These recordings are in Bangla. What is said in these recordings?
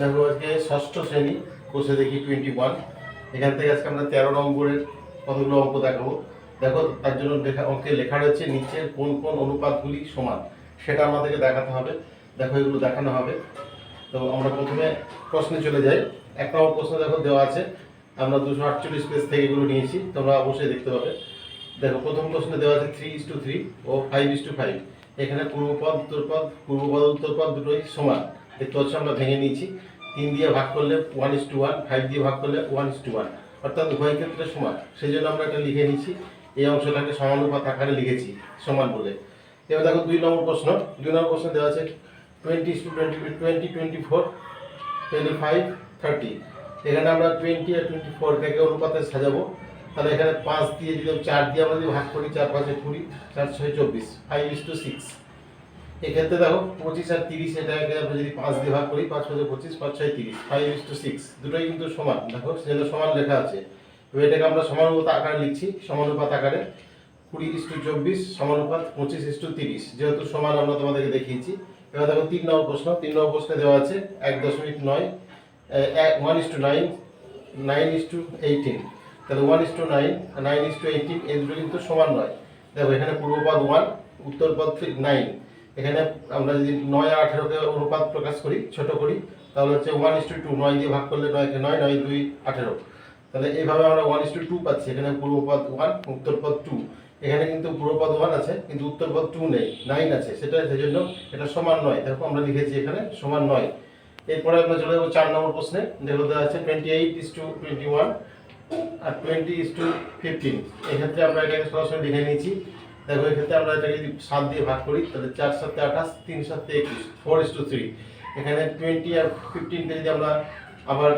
দেখো আজকে ষষ্ঠ শ্রেণি, কোষে দেখি টোয়েন্টি ওয়ান এখান থেকে আজকে আমরা তেরো নম্বরের কতগুলো অঙ্ক দেখাবো। দেখো, তার জন্য লেখা, অঙ্কে লেখা রয়েছে নিচের কোন কোন অনুপাতগুলি সমান, সেটা আমাদেরকে দেখাতে হবে। দেখো, এগুলো দেখানো হবে। তো আমরা প্রথমে প্রশ্নে চলে যাই। এক নম্বর প্রশ্ন দেখো, দেওয়া আছে। আমরা দুশো আটচল্লিশ পেজ থেকে এগুলো নিয়েছি, তোমরা অবশ্যই দেখতে পাবে। দেখো, প্রথম প্রশ্নে দেওয়া আছে থ্রি ইস টু থ্রি ও ফাইভ ইস টু ফাইভ এখানে পূর্বপদ, উত্তরপদ পূর্বপদ, উত্তরপদ দুটোই সমান। দেখতে পাচ্ছ আমরা ভেঙে নিয়েছি, তিন দিয়ে ভাগ করলে one is to one five দিয়ে ভাগ করলে ওয়ান ইস টু ওয়ান অর্থাৎ উভয় ক্ষেত্রে সমান। সেই জন্য আমরা এটা লিখে নিয়েছি। এই অংশটাকে সমানুপাত আকারে লিখেছি, সমান বলে। এবার দেখো দুই নম্বর প্রশ্ন। দুই নম্বর প্রশ্ন দেওয়া আছে twenty two twenty twenty twenty four twenty five thirty এখানে আমরা টোয়েন্টি আর টোয়েন্টি ফোর ফোরটাকে অনুপাতে সাজাবো। তাহলে এখানে পাঁচ দিয়ে যদি চার দিয়ে আমরা যদি ভাগ করি, চার পাঁচে কুড়ি, চার ছয় চব্বিশ ফাইভ ইস টু সিক্স এক্ষেত্রে দেখো পঁচিশ আর তিরিশ এটাকে আমরা যদি পাঁচ দিয়ে ভাগ করি, পাঁচ পাঁচে পঁচিশ, পাঁচ ছয়, তিরিশ ফাইভ ইস টু সিক্স দুটোই কিন্তু সমান। দেখো সেজন্য সমান লেখা আছে। এবার এটাকে আমরা সমানুপাত আকারে লিখছি, সমানুপাত আকারে কুড়ি ইস টু চব্বিশ, সমানুপাত পঁচিশ ইস টু তিরিশ। যেহেতু সমান আমরা তোমাদেরকে দেখিয়েছি, এবার দেখো তিন নম্বর প্রশ্ন, তিন নম্বর প্রশ্নে দেওয়া আছে এক দশমিক নয় one is to nine nine is to eighteen তাহলে one is to nine nine is to eighteen এই দুটো কিন্তু সমান নয়। দেখো এখানে পূর্বপদ ওয়ান উত্তরপদ নাইন এখানে আমরা যদি নয় আঠেরোকে অনুপাত প্রকাশ করি, ছোট করি, তাহলে হচ্ছে ওয়ান ইস টু টু নয় দিয়ে ভাগ করলে নয়কে নয় নয় দুই, আঠেরো। তাহলে এইভাবে আমরা ওয়ান ইস টু টু পাচ্ছি, এখানে পূর্বপদ ওয়ান উত্তরপদ টু এখানে কিন্তু পূর্বপদ ওয়ান আছে, কিন্তু উত্তরপদ টু নেই নাইন আছে, সেটা সেই জন্য এটা সমান নয়। দেখো আমরা লিখেছি এখানে সমান নয়। এরপরে আমরা চলে যাব চার নম্বর প্রশ্নে। যেগুলো দেওয়া আছে twenty eight is to twenty one R twenty is two fifteen এক্ষেত্রে আমরা এটাকে সরাসরি লিখে নিয়েছি। দেখো এক্ষেত্রে আমরা এটাকে যদি সাত দিয়ে ভাগ করি, তাহলে চার সাতে আঠাশ, তিন সাতে একুশ ফোর ইস টু থ্রি এখানে টোয়েন্টি আর ফিফটিনকে যদি আমরা আবার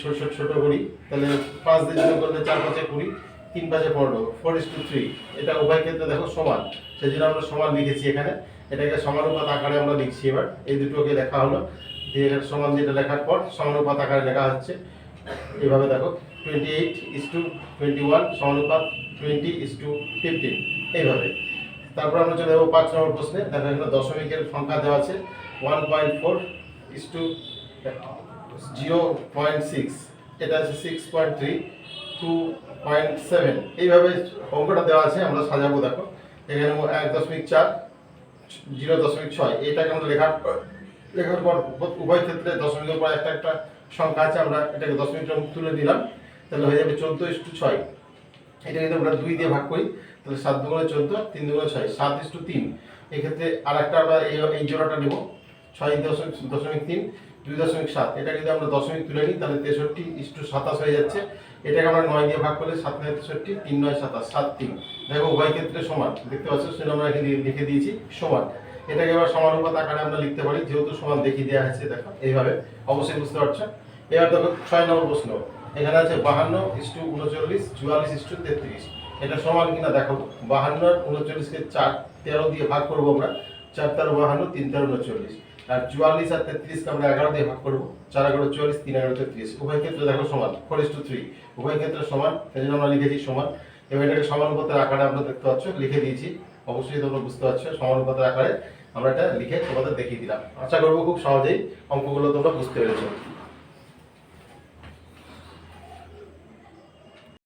ছোট ছোট, ছোটো করি, তাহলে পাঁচ দিয়ে যোগ করলে চার পাঁচে কুড়ি, তিন পাঁচে পনেরো ফোর ইস টু থ্রি এটা উভয় ক্ষেত্রে দেখো সমান সেই জন্য আমরা সমান লিখেছি এখানে। এটাকে সমানুপাত আকারে আমরা লিখছি এবার। এই দুটোকে লেখা হলো, দিয়ে এটা সমান যেটা লেখার পর সমানুপাত আকারে লেখা হচ্ছে। এভাবে দেখো twenty eight is to twenty one সমানুপাত twenty is two fifteen এইভাবে। তারপর আমরা চলে যাব পাঁচ নম্বর প্রশ্নে। দেখো এখানে দশমিকের সংখ্যা দেওয়া আছে। One point four is to zero point six এটা আছে six point three two point seven এইভাবে অঙ্কটা দেওয়া আছে, আমরা সাজাবো, দেখো। এখানে এক দশমিক চার জিরো দশমিক ছয়। এটাকে আমরা লেখার লেখার পর উভয় ক্ষেত্রে দশমিকের পর একটা একটা সংখ্যা আছে, আমরা এটাকে দশমিক তুলে দিলাম। তাহলে হয়ে যাবে চোদ্দ টু ছয়। এটা যদি আমরা দুই দিয়ে ভাগ করি, তাহলে সাত দুগুণে চোদ্দ, তিন দুগুণে ছয়, সাত ইস্টু তিন। এক্ষেত্রে আর একটা আমরা এই জোড়াটা নেব, ছয় দশমিক দশমিক তিন, দুই দশমিক সাত। এটা যদি আমরা দশমিক তুলে নিই, তাহলে তেষট্টি ইস্টু সাতাশ হয়ে যাচ্ছে। এটাকে আমরা নয় দিয়ে ভাগ করলে সাত নয় তেষট্টি, তিন নয় সাতাশ, সাত তিন। দেখো, উভয় ক্ষেত্রে সমান। দেখতে পাচ্ছ, সেটা আমরা এখানে লিখে দিয়েছি, সমান। এটাকে এবার সমানুপাত আকারে আমরা লিখতে পারি, যেহেতু সমান দেখিয়ে দেওয়া হয়েছে, দেখো, এইভাবে। অবশ্যই বুঝতে পারছ। এবার দেখো, ছয় নম্বর প্রশ্ন। এখানে আছে বাহান্ন, ইস্টু উনচল্লিশ, চুয়াল্লিশ, ইস্টু তেত্রিশ। এটা সমান কিনা দেখো বাহান্ন উনচল্লিশকে চার, তেরো দিয়ে ভাগ করব আমরা। চার তেরো বাহান্ন, তিন তেরো উনচল্লিশ। আর চুয়াল্লিশ আর তেত্রিশকে আমরা এগারো দিয়ে ভাগ করব। চার এগারো, চুয়াল্লিশ, তিন এগারো, তেত্রিশ। উভয় ক্ষেত্রে দেখো সমান ফোর ইস টু থ্রি উভয় ক্ষেত্রে সমান সেই জন্য আমরা লিখেছি সমান। এবার এটাকে সমানুপাতের আকারে আমরা দেখতে পাচ্ছ, লিখে দিয়েছি। অবশ্যই তোমরা বুঝতে পারছ, সমানুপাতের আকারে আমরা এটা লিখে তোমাদের দেখিয়ে দিলাম। আশা করব খুব সহজেই অঙ্কগুলো তোমরা বুঝতে পেরেছ।